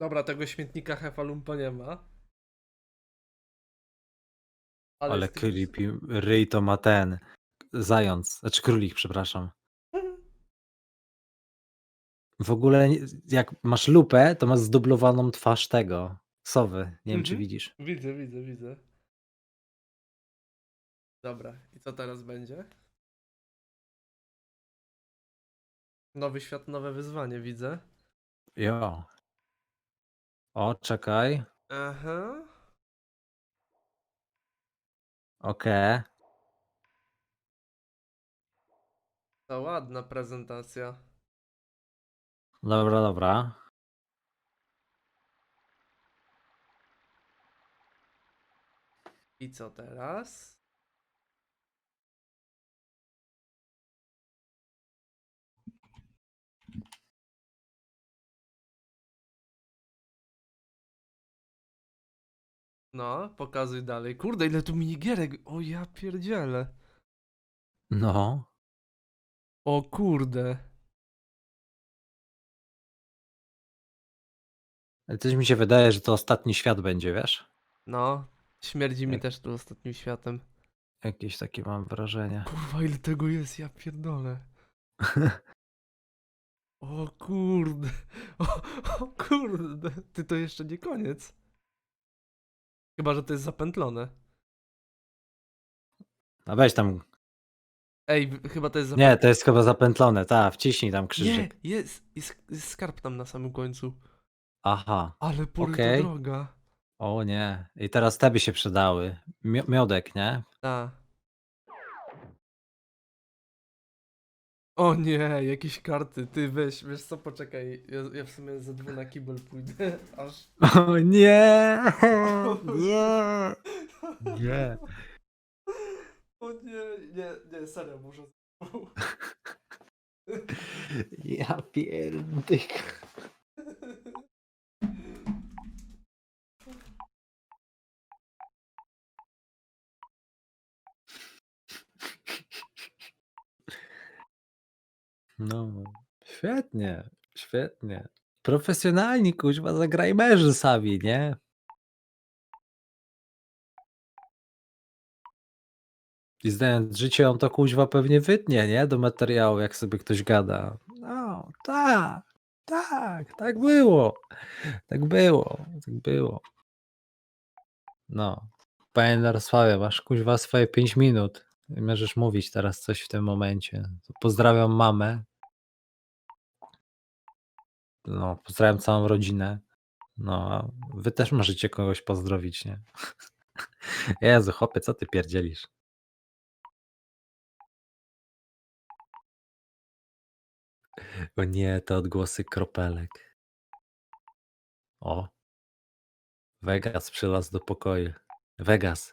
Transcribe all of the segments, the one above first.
Dobra, tego śmietnika Hefalumpa nie ma. Ale tych- creepy. Ryj to ma ten. Zając. Znaczy królik, przepraszam. W ogóle nie- jak masz lupę, to masz zdublowaną twarz tego. Sowy. Nie wiem, czy Mhm. widzisz. Widzę, widzę, widzę. Dobra, i co teraz będzie? Nowy świat, nowe wyzwanie, widzę. Jo. O, czekaj. Aha. Okej. To ładna prezentacja. Dobra, dobra. I co teraz? No, pokazuj dalej. Kurde, ile tu minigierek. O ja pierdzielę. No. O kurde. Ale coś mi się wydaje, że to ostatni świat będzie, wiesz? No, śmierdzi mi Jak- też tu ostatnim światem. Jakieś takie mam wrażenie. Kurwa, ile tego jest, ja pierdolę. O kurde. O, o kurde. Ty to jeszcze nie koniec. Chyba, że to jest zapętlone. A weź tam. Ej, w- chyba to jest zapętlone. Nie, to jest chyba zapętlone. Ta, wciśnij tam Nie, krzyżyk. jest, jest, jest skarb tam na samym końcu. Aha. Ale poryta Okej. droga. O nie. I teraz te by się przydały. Mio- miodek, nie? A. O nie, jakieś karty. Ty weź, wiesz co, poczekaj. Ja, ja w sumie ze dwu na kibel pójdę, aż... O nie! Nie! Nie. O nie, nie, nie, serio, muszę... Ja pierdyk. No, świetnie, świetnie. Profesjonalni, kuźwa, zagrajmerzy sami, nie? I znając życie, on to kuźwa pewnie wytnie, nie? Do materiału, jak sobie ktoś gada. No, tak, tak, tak było. Tak było, tak było. No. Panie Jarosławie, masz kuźwa swoje 5 minut. Możesz mówić teraz coś w tym momencie. Pozdrawiam mamę. No, pozdrawiam całą rodzinę. No, a wy też możecie kogoś pozdrowić, nie? Jezu, chłopie, co ty pierdzielisz? O nie, te odgłosy kropelek. O. Vegas przylazł do pokoju. Vegas,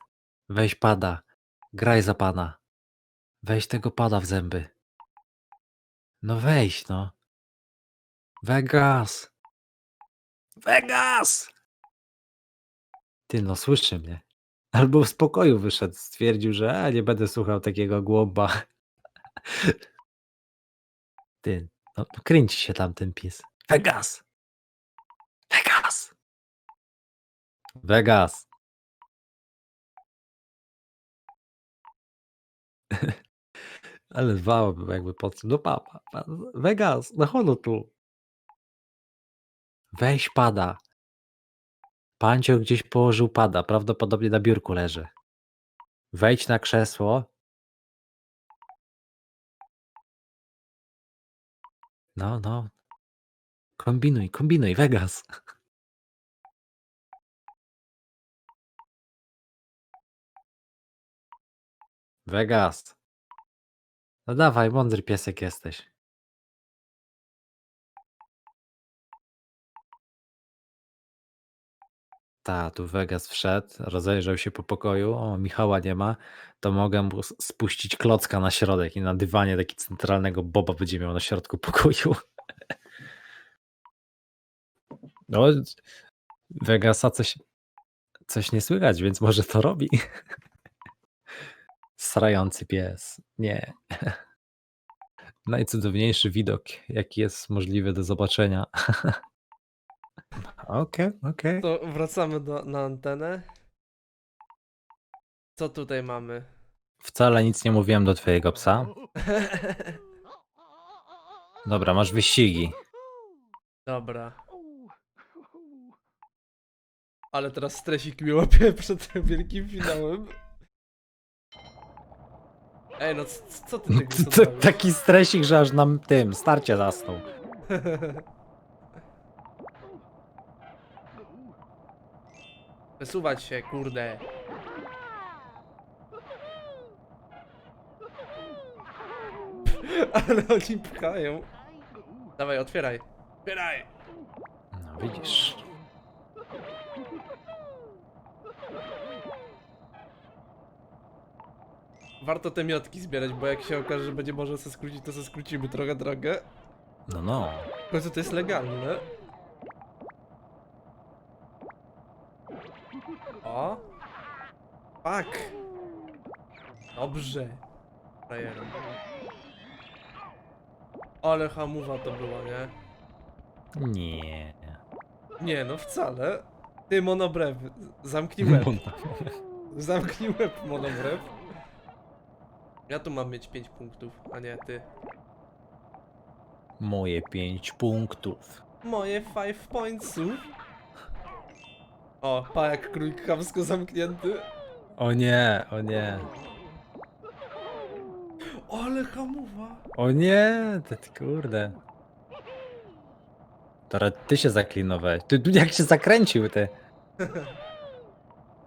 weź pada. Graj za pana. Weź tego pada w zęby. No weź, no. Vegas! Vegas! Ty, no słyszy mnie. Albo z pokoju wyszedł, stwierdził, że a, nie będę słuchał takiego głąba. Ty, no kręci się tam ten pies. Vegas! Vegas! Vegas! Ale wałoby jakby podszedł. No papa, pa, Vegas, chodź tu. Weź pada. Pancio gdzieś położył pada, prawdopodobnie na biurku leży. Wejdź na krzesło. No, no. Kombinuj, kombinuj, Vegas. Vegas. No dawaj, mądry piesek jesteś. Ta, tu Vegas wszedł, rozejrzał się po pokoju. O, Michała nie ma. To mogę mu spuścić klocka na środek i na dywanie taki centralnego boba będzie miał na środku pokoju. No, Vegasa coś, coś nie słychać, więc może to robi. Srający pies. Nie. Najcudowniejszy widok, jaki jest możliwy do zobaczenia. Okej, okej. To wracamy do, na antenę. Co tutaj mamy? Wcale nic nie mówiłem do twojego psa. Dobra, masz wyścigi. Dobra. Ale teraz stresik mi łapie przed tym wielkim finałem. Ej, no c- co ty tego To, zrobiłeś? taki stresik, że aż nam tym starcie zasnął. Przesuwać się, kurde. Ale oni pchają. Dawaj, otwieraj. Otwieraj! No widzisz. Warto te miotki zbierać, bo jak się okaże, że będzie można se skrócić, to se skrócimy trochę drogę. No no. W końcu to jest legalne. O! Fuck! Dobrze. Frajerem. Ale hamuwa to była, nie? Nie. Nie, no wcale. Ty, monobrew, zamknij łeb. Zamknij łeb, monobrew. Ja tu mam mieć 5 punktów, a nie ty. Moje pięć punktów. Moje 5 pointsów. O, pa jak królik chamsko zamknięty. O nie, o nie. Ale hamuwa. O nie, ty, ty kurde. Teraz ty się zaklinowałeś. Ty, ty jak się zakręcił ty.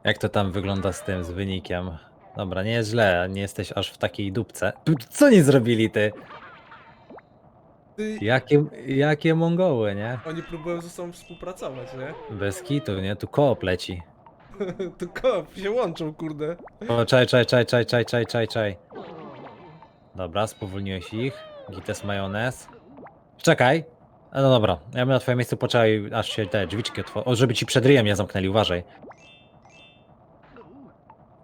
Jak to tam wygląda z tym, z wynikiem? Dobra, nie jest źle, nie jesteś aż w takiej dupce. Tu, co nie zrobili ty? Ty, Jakie, jakie mongoły, nie? oni próbują ze sobą współpracować, nie? Bez kitu, nie? Tu koop leci. tu koop się łączą, kurde. O, czaj, czaj, czaj, czaj, czaj, czaj, czaj, czaj. Dobra, spowolniłeś ich. Gites majonez. Czekaj. A No dobra, ja bym na twoim miejscu poczekał, aż się te drzwiczki otworzą. O, żeby ci przed ryjem nie zamknęli, uważaj.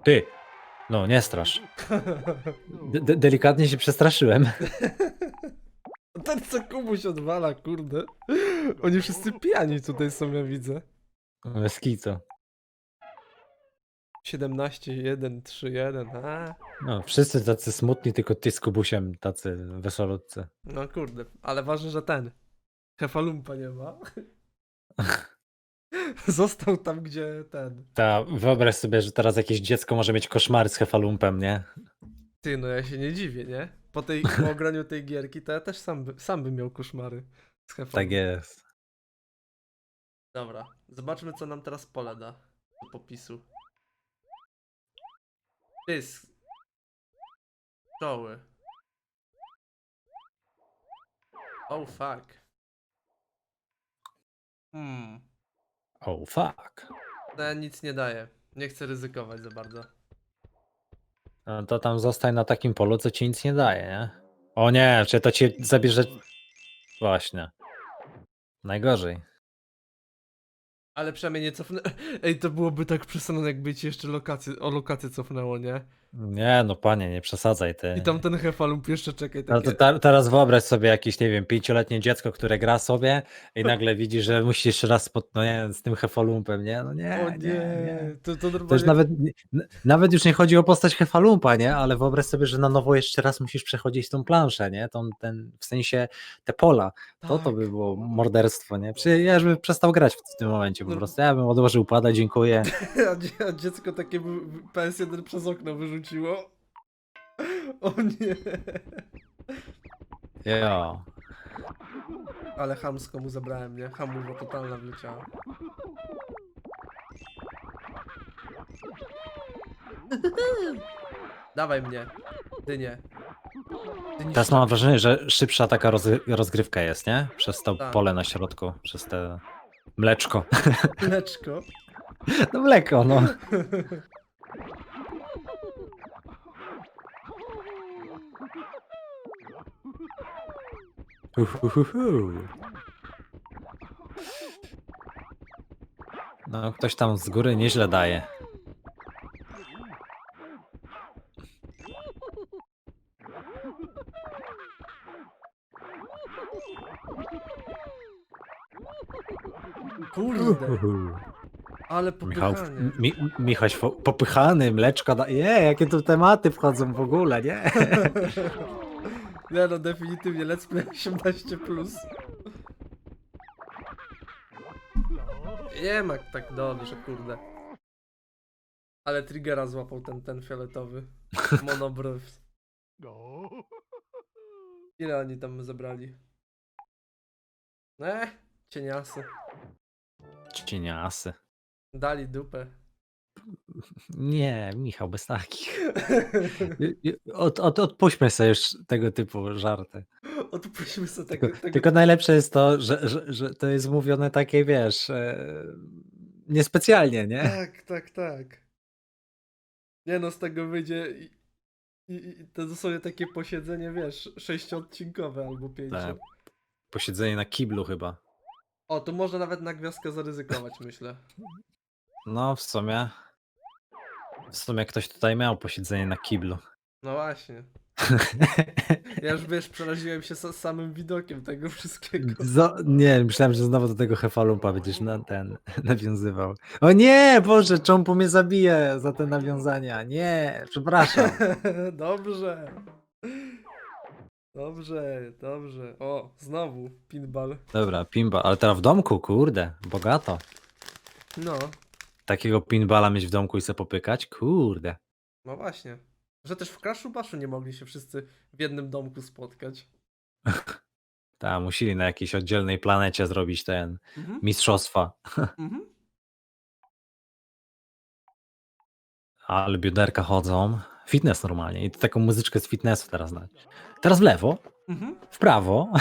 Ty! No, nie strasz. De de delikatnie się przestraszyłem. Ten co Kubuś odwala, kurde. Oni wszyscy pijani tutaj są, ja widzę. Kitu. 17, 1, 3, 1, a. No, wszyscy tacy smutni, tylko ty z Kubusiem tacy wesolutcy. No kurde, ale ważne, że ten. Hefalumpa nie ma. Został tam, gdzie ten. Ta, wyobraź sobie, że teraz jakieś dziecko może mieć koszmary z hefalumpem, nie? Ty, no ja się nie dziwię, nie? Po tej po ograniu tej gierki, to ja też sam, by, sam bym miał koszmary z Hefalumpa. Tak jest. Dobra, zobaczmy co nam teraz pole da do popisu. Pysk. Pszczoły. Oh fuck. Hmm. Oh fuck. No, nic nie daje. Nie chcę ryzykować za bardzo. No to tam zostań na takim polu, co ci nic nie daje, nie? O nie, czy to ci zabierze... Właśnie. Najgorzej. Ale przynajmniej nie cofnę. Ej, to byłoby tak przesadne, jakby ci jeszcze lokację, o lokację cofnęło, nie? Nie, no panie, nie przesadzaj ty. I tam ten hefalump jeszcze czekaj Ale to takie. ta, teraz wyobraź sobie jakieś, nie wiem, pięcioletnie dziecko, które gra sobie i nagle widzi, że musi jeszcze raz spod, no nie, z tym hefolumpem, nie? No nie, O nie, nie, nie. To, to To już normalnie... nawet, nawet już nie chodzi o postać Hefalumpa, nie? Ale wyobraź sobie, że na nowo jeszcze raz musisz przechodzić tą planszę, nie? Tą, ten, w sensie te pola. To to Tak. by było morderstwo, nie? Przecież ja już bym przestał grać w tym momencie po No. prostu. Ja bym odłożył pada, dziękuję. A, dzie- a dziecko takie by- PS1 przez okno wyrzuciło. O nie. Jo. Ale chamsko mu zabrałem, nie? Hamuwa totalna wleciała. Dawaj mnie. Dynie. Dyni Teraz mam wrażenie, że szybsza taka roz, rozgrywka jest, nie? Przez to Tak. pole na środku, przez te mleczko. Mleczko. No mleko, no. Uhuhuhu. No, ktoś tam z góry nieźle daje. Kurde, ale Michał, popychanie. mi, Michaś fo- popychany, mleczko, da... je, jakie tu tematy wchodzą w ogóle, nie? Nie no, definitywnie, let's play 18+. Plus. Nie ma tak dobrze, kurde. Ale triggera złapał ten, ten fioletowy. Monobrew. Ile oni tam zebrali? Ne, cieniasy. Cieniasy. Dali dupę. Nie, Michał, bez takich. I- i- Od, od, odpuśćmy sobie już tego typu żarty. Odpuśćmy sobie Tylko, tego, tego tylko najlepsze jest to, że, że, że to jest mówione takie, wiesz, e, niespecjalnie, nie? Tak, tak, tak. Nie no, z tego wyjdzie i, i, i to dosłownie takie posiedzenie, wiesz, sześciodcinkowe albo pięcio. Tak. Posiedzenie na kiblu chyba. O, tu można nawet na gwiazdkę zaryzykować, myślę. No, w sumie. W sumie ktoś tutaj miał posiedzenie na kiblu. No właśnie. Ja już, wiesz, przeraziłem się sa- samym widokiem tego wszystkiego. Zo, nie, myślałem, że znowu do tego Hefalumpa będziesz na ten nawiązywał. O nie, Boże, Czompu mnie zabije za te nawiązania. Nie, przepraszam. dobrze. Dobrze, dobrze. O, znowu pinball. Dobra, pinball, ale teraz w domku, kurde, bogato. No, Takiego pinballa mieć w domku i se popykać? Kurde. no właśnie. Że też w Crashu Bashu nie mogli się wszyscy w jednym domku spotkać. Ta, musieli na jakiejś oddzielnej planecie zrobić ten Mhm. mistrzostwa. Mhm. Ale bioderka chodzą. Fitness normalnie. I taką muzyczkę z fitnessu teraz dać. Teraz w lewo, Mhm. w prawo.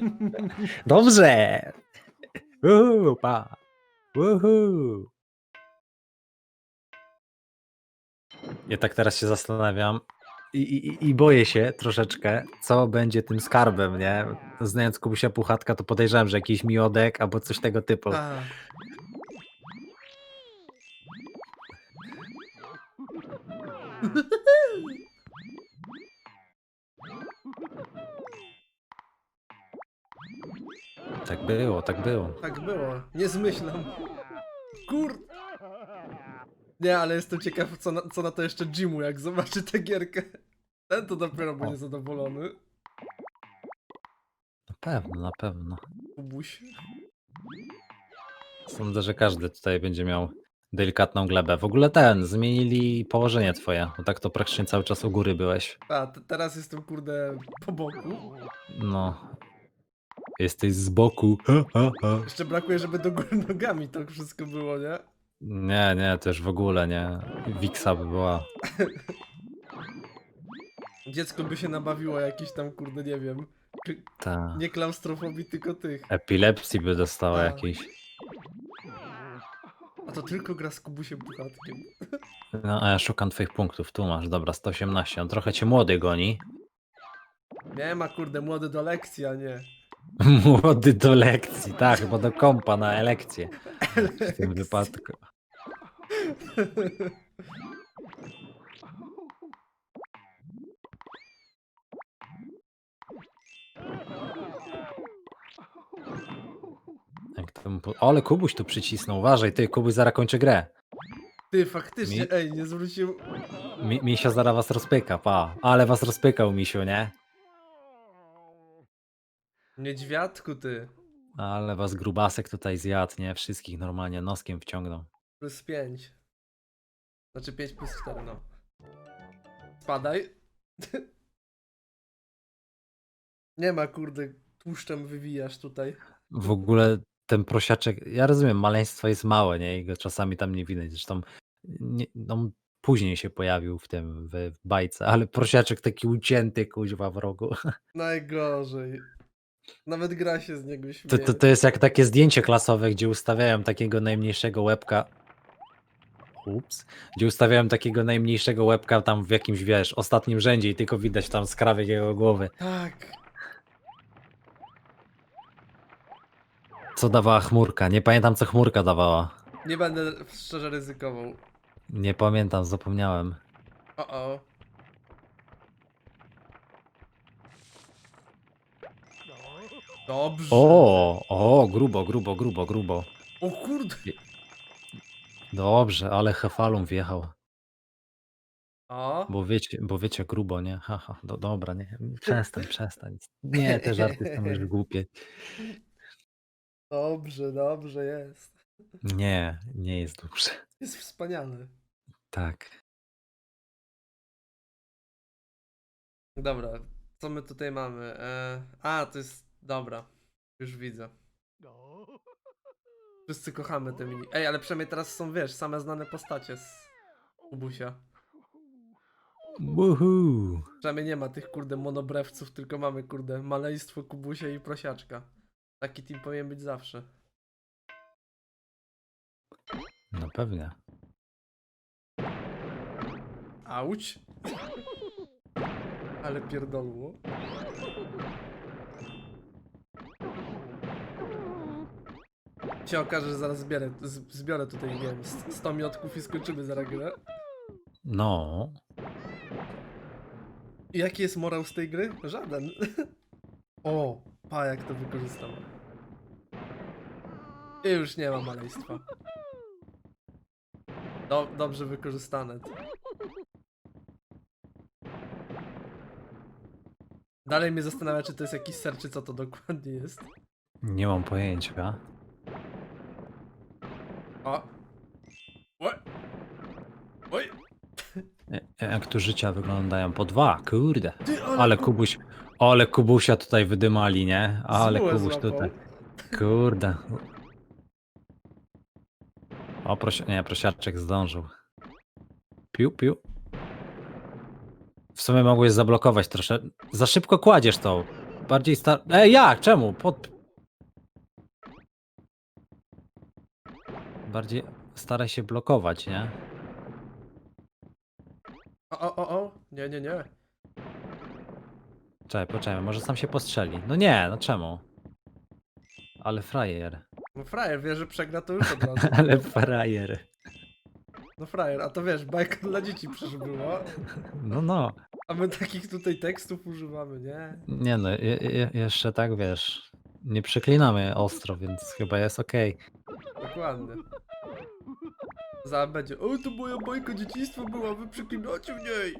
Dobrze! Uhu, pa! Uhu. Ja tak teraz się zastanawiam i, i, i boję się troszeczkę, co będzie tym skarbem, nie? Znając Kubusia Puchatka, to podejrzewam, że jakiś miodek albo coś tego typu. A, Tak było, tak było. tak było. Nie zmyślam. Kur... Nie, ale jestem ciekaw, co na, co na to jeszcze Jimu, jak zobaczy tę gierkę. Ten to dopiero będzie zadowolony. Na pewno, na pewno. Kubuś. Sądzę, że każdy tutaj będzie miał delikatną glebę. W ogóle ten, zmienili położenie twoje, bo tak to praktycznie cały czas u góry byłeś. A, te, teraz jestem, kurde, po boku. No. Jesteś z boku. Jeszcze brakuje, żeby do góry nogami to wszystko było, nie? Nie, nie, też w ogóle nie. Wiksa by była. Dziecko by się nabawiło jakiś tam, kurde, nie wiem. Ta. Nie klaustrofobii, tylko tych. Epilepsji by dostała Tak. jakiejś. A to tylko gra z Kubusiem Puchatkiem. No, a ja szukam twoich punktów. Tu masz, dobra, 118. On trochę cię młody goni. Nie ma, kurde, młody do lekcji, a nie. Młody do lekcji, tak, chyba do kompa na elekcję. W tym wypadku. po... Ale Kubuś tu przycisnął, uważaj, ty Kubuś zaraz kończy grę. Ty, faktycznie, Mi- ej, nie zwróciłem... Mi, Misio zaraz was rozpyka, pa. Ale was rozpykał Misiu, nie? Niedźwiadku, ty. Ale was grubasek tutaj zjadł, nie? Wszystkich normalnie noskiem wciągnął. Plus 5. Znaczy 5 plus 4, no. Spadaj. Nie ma, kurde, tłuszczem wywijasz tutaj. W ogóle ten prosiaczek, ja rozumiem, maleństwo jest małe, nie? I go czasami tam nie widać. Zresztą nie, no, później się pojawił w tym, w bajce, ale prosiaczek taki ucięty, kuźwa w rogu. Najgorzej. Nawet gra się z niego To, śmieje. to, to jest jak takie zdjęcie klasowe, gdzie ustawiają takiego najmniejszego łebka. Ups. Gdzie ustawiają takiego najmniejszego łebka tam w jakimś, wiesz, ostatnim rzędzie i tylko widać tam skrawek jego głowy. Tak. Co dawała chmurka? Nie pamiętam, co chmurka dawała. Nie będę szczerze ryzykował. Nie pamiętam, zapomniałem. O, o. Dobrze. O, o, grubo, grubo, grubo, grubo. O kurde. Dobrze, ale hefalum wjechał. O. Bo wiecie, bo wiecie, grubo, nie? Haha, do, dobra, nie. Przestań, przestań. Nie, te żarty są już głupie. Dobrze, dobrze jest. Nie, nie jest dobrze. Jest wspaniale. Tak. Dobra, co my tutaj mamy? E... A, to jest. Dobra. Już widzę. Wszyscy kochamy te mini. Ej, ale przynajmniej teraz są, wiesz, same znane postacie z Kubusia. Woohoo! Przynajmniej nie ma tych kurde monobrewców, tylko mamy kurde maleństwo Kubusia i prosiaczka. Taki team powinien być zawsze. No pewnie. Auć! Ale pierdolło. Się okaże, że zaraz zbierę, z- zbiorę tutaj, nie wiem, st- 100 miotków i skończymy zaraz grę. No. I jaki jest morał z tej gry? Żaden. O, pa jak to wykorzystam. I już nie ma maleństwa. Do, dobrze wykorzystane. Dalej mnie zastanawia, czy to jest jakiś ser, czy co to dokładnie jest. Nie mam pojęcia. E, Jak tu życia wyglądają? Po dwa, kurde. Ty, Ale ku- Kubuś, ale Kubusia tutaj wydymali, nie? Ale zmułę Kubuś złapał. tutaj. Kurde. O, prosi... nie, prosiaczek zdążył. Piu, piu. W sumie mogłeś zablokować troszkę. Za szybko kładziesz to. Bardziej star... Ej, jak? Czemu? Pod... Bardziej staraj się blokować, nie? O, o, o, o! Nie, nie, nie. Czekaj, poczekaj, może sam się postrzeli. No nie, no czemu? Ale frajer. No frajer wie, że przegra to już od razu. Ale frajer. No frajer, a to wiesz, bajka dla dzieci przecież była. No, no. A my takich tutaj tekstów używamy, nie? Nie no, je, je, jeszcze tak wiesz. Nie przeklinamy ostro, więc chyba jest okej. Dokładnie. Za będzie. O, to moja bajka dzieciństwa była, wy przeklinacie w niej!